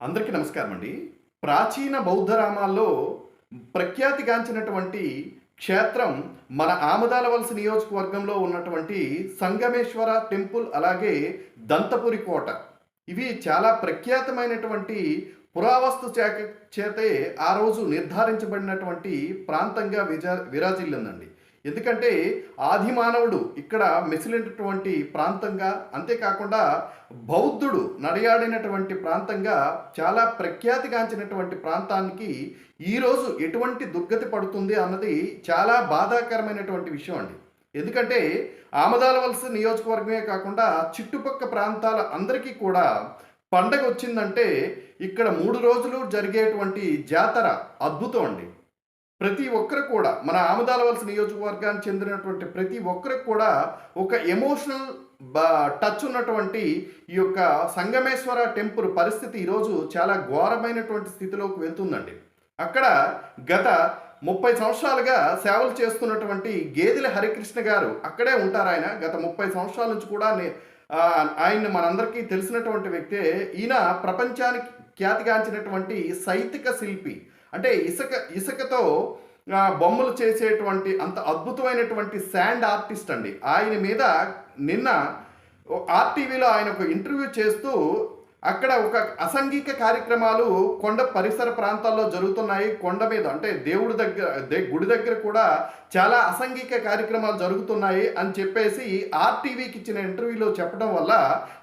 అందరికీ నమస్కారం అండి. ప్రాచీన బౌద్ధ రామాల్లో ప్రఖ్యాతిగాంచినటువంటి క్షేత్రం మన ఆమదాల వలస నియోజకవర్గంలో ఉన్నటువంటి సంగమేశ్వర టెంపుల్ అలాగే దంతపురి కోట. ఇవి చాలా ప్రఖ్యాతమైనటువంటి పురావస్తు శాఖ చేతే ఆ రోజు నిర్ధారించబడినటువంటి ప్రాంతంగా విజా విరాజిల్లిందండి. ఎందుకంటే ఆది మానవుడు ఇక్కడ మెసిలినటువంటి ప్రాంతంగా అంతేకాకుండా బౌద్ధుడు నడయాడినటువంటి ప్రాంతంగా చాలా ప్రఖ్యాతిగాంచినటువంటి ప్రాంతానికి ఈరోజు ఎటువంటి దుర్గతి పడుతుంది అన్నది చాలా బాధాకరమైనటువంటి విషయం అండి. ఎందుకంటే ఆమదాల వలస నియోజకవర్గమే కాకుండా చుట్టుపక్క ప్రాంతాల అందరికీ కూడా పండగ వచ్చిందంటే ఇక్కడ మూడు రోజులు జరిగేటువంటి జాతర అద్భుతం అండి. ప్రతి ఒక్కరు కూడా మన ఆమదాల వలస నియోజకవర్గానికి చెందినటువంటి ప్రతి ఒక్కరికి కూడా ఒక ఎమోషనల్ టచ్ ఉన్నటువంటి ఈ యొక్క సంగమేశ్వర టెంపుల్ పరిస్థితి ఈరోజు చాలా ఘోరమైనటువంటి స్థితిలోకి వెళ్తుందండి. అక్కడ గత ముప్పై సంవత్సరాలుగా సేవలు చేస్తున్నటువంటి గేదెల హరికృష్ణ గారు అక్కడే ఉంటారు ఆయన. గత ముప్పై సంవత్సరాల నుంచి కూడా ఆయన మనందరికీ తెలిసినటువంటి వ్యక్తే. ఈయన ప్రపంచానికి ఖ్యాతిగాంచినటువంటి సైతిక శిల్పి. అంటే ఇసుక ఇసుకతో బొమ్మలు చేసేటువంటి అంత అద్భుతమైనటువంటి శాండ్ ఆర్టిస్ట్ అండి. ఆయన మీద నిన్న ఆర్టీవీలో ఆయన ఒక ఇంటర్వ్యూ చేస్తూ అక్కడ ఒక అసంఘిక కార్యక్రమాలు కొండ పరిసర ప్రాంతాల్లో జరుగుతున్నాయి. కొండ మీద అంటే దేవుడి దగ్గర దే- గుడి దగ్గర కూడా చాలా అసంఘిక కార్యక్రమాలు జరుగుతున్నాయి అని చెప్పేసి ఆర్టీవీకి ఇచ్చిన ఇంటర్వ్యూలో చెప్పడం వల్ల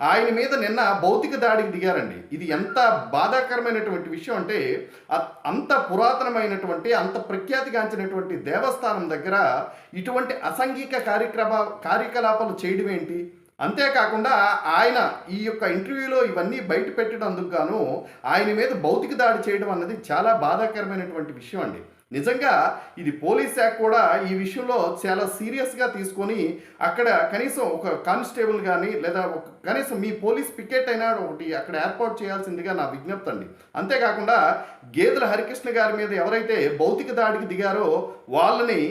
ఆయన మీద నిన్న భౌతిక దాడికి దిగారండి. ఇది ఎంత బాధాకరమైనటువంటి విషయం అంటే అంత పురాతనమైనటువంటి అంత ప్రఖ్యాతిగాంచినటువంటి దేవస్థానం దగ్గర ఇటువంటి అసంఘిక కార్యక్రమ కార్యకలాపాలు చేయడం ఏంటి అంతేకాకుండా ఆయన ఈ యొక్క ఇంటర్వ్యూలో ఇవన్నీ బయట పెట్టినందుకు గాను ఆయన మీద భౌతిక దాడి చేయడం అన్నది చాలా బాధాకరమైనటువంటి విషయం అండి. నిజంగా ఇది పోలీస్ శాఖ కూడా ఈ విషయంలో చాలా సీరియస్గా తీసుకొని అక్కడ కనీసం ఒక కానిస్టేబుల్ కానీ లేదా ఒక కనీసం మీ పోలీస్ పికెట్ అయినా ఒకటి అక్కడ ఏర్పాటు చేయాల్సిందిగా నా విజ్ఞప్తి అండి. అంతేకాకుండా గేదెల హరికృష్ణ గారి మీద ఎవరైతే భౌతిక దాడికి దిగారో వాళ్ళని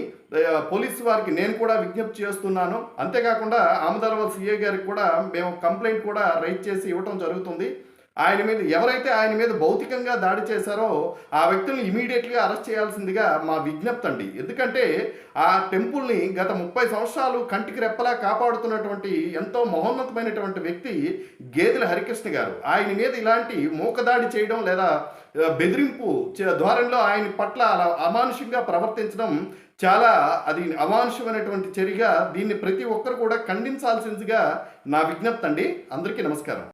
పోలీసు వారికి నేను కూడా విజ్ఞప్తి చేస్తున్నాను. అంతేకాకుండా ఆమదాలవల్ సిఏ గారికి కూడా మేము కంప్లైంట్ కూడా రైట్ చేసి ఇవ్వటం జరుగుతుంది. ఆయన మీద ఎవరైతే ఆయన మీద భౌతికంగా దాడి చేశారో ఆ వ్యక్తుల్ని ఇమీడియట్గా అరెస్ట్ చేయాల్సిందిగా మా విజ్ఞప్తి అండి. ఎందుకంటే ఆ టెంపుల్ని గత ముప్పై సంవత్సరాలు కంటికి రెప్పలా కాపాడుతున్నటువంటి ఎంతో మహోన్నతమైనటువంటి వ్యక్తి గేదెల హరికృష్ణ గారు. ఆయన మీద ఇలాంటి మూకదాడి చేయడం లేదా బెదిరింపు ద్వారంలో ధోరణిలో ఆయన పట్ల అలా అమానుషంగా ప్రవర్తించడం చాలా అది అమానుషమైనటువంటి చర్యగా దీన్ని ప్రతి ఒక్కరు కూడా ఖండించాల్సిందిగా నా విజ్ఞప్తి అండి. అందరికీ నమస్కారం.